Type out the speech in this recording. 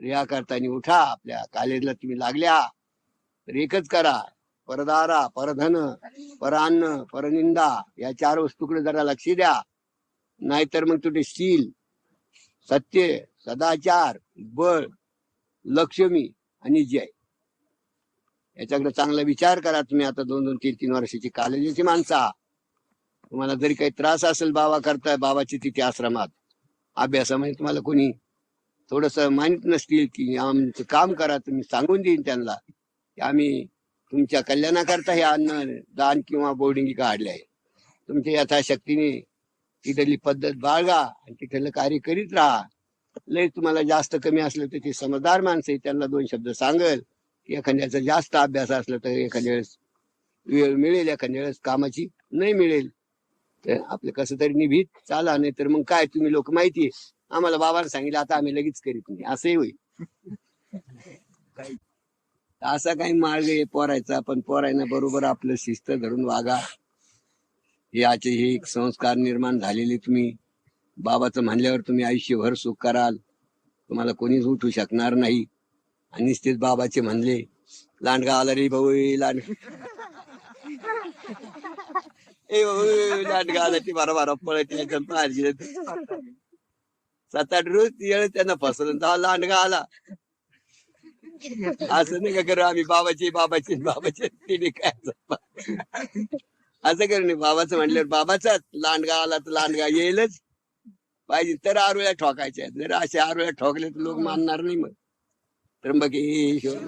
रिया करताना उठा आपल्या कॉलेजला तुम्ही लागल्या. तर एकच करा परदारा परधन परान्न परनिंदा या चार वस्तूकडे जरा लक्ष द्या. नाहीतर मग तुझे शील सत्य सदाचार बळ लक्ष्मी आणि जय. याच्याकडे चांगला विचार करा तुम्ही आता दोन दोन तीन तीन वर्षाची कालेजीची माणसा तुम्हाला जरी काही त्रास असेल बाबा करताय बाबाची तिथे आश्रमात. अभ्यासामध्ये तुम्हाला कोणी थोडस मानित नसतील की आमचं काम करा तुम्ही सांगून देईन त्यांना की आम्ही तुमच्या कल्याणाकरता हे अन्न दान किंवा बोर्डिंग काढले आहे तुमच्या यथाशक्तीने तिथली पद्धत बाळगा आणि तिथलं कार्य करीत राहा. लय तुम्हाला जास्त कमी असलं तर ते समजदार माणसं त्यांना दोन शब्द सांगल की एखाद्याचा जास्त अभ्यास असला तर एखाद्या वेळेस वेळ मिळेल एखाद्या वेळेस कामाची नाही मिळेल. तर आपलं कसं तरी निभीत चाला नाही तर मग काय? तुम्ही लोक माहिती आम्हाला बाबाने सांगितलं आता आम्ही लगेच करीत नाही. असंही होईल. असा काही मार्ग आहे पोरायचा पण पोरायना बरोबर आपलं शिस्त धरून वागा. याचे हे एक संस्कार निर्माण झालेले तुम्ही. बाबाचं म्हणल्यावर तुम्ही आयुष्यभर सुख कराल. तुम्हाला कोणीच उठू शकणार नाही. आणि तेच बाबाचे म्हणले लांडगा आला रे भाऊ लांड ए भाऊ लांडगा आला ती बारा बारा पळत सात आठ रोज येळ त्यांना फसवलं. तेव्हा लांडगा आला. असं नाही का करू आम्ही बाबाचे बाबाचे बाबाचे. तिने काय असं करू नाही बाबाचं म्हटल्यावर बाबाचाच लांडगा आला तर लांडगा येईलच. पाहिजे तर आरोळ्या ठोकायच्या जर असे आरोळ्या ठोकले तर लोक मानणार नाही मग. त्र्यंबकेश्वर.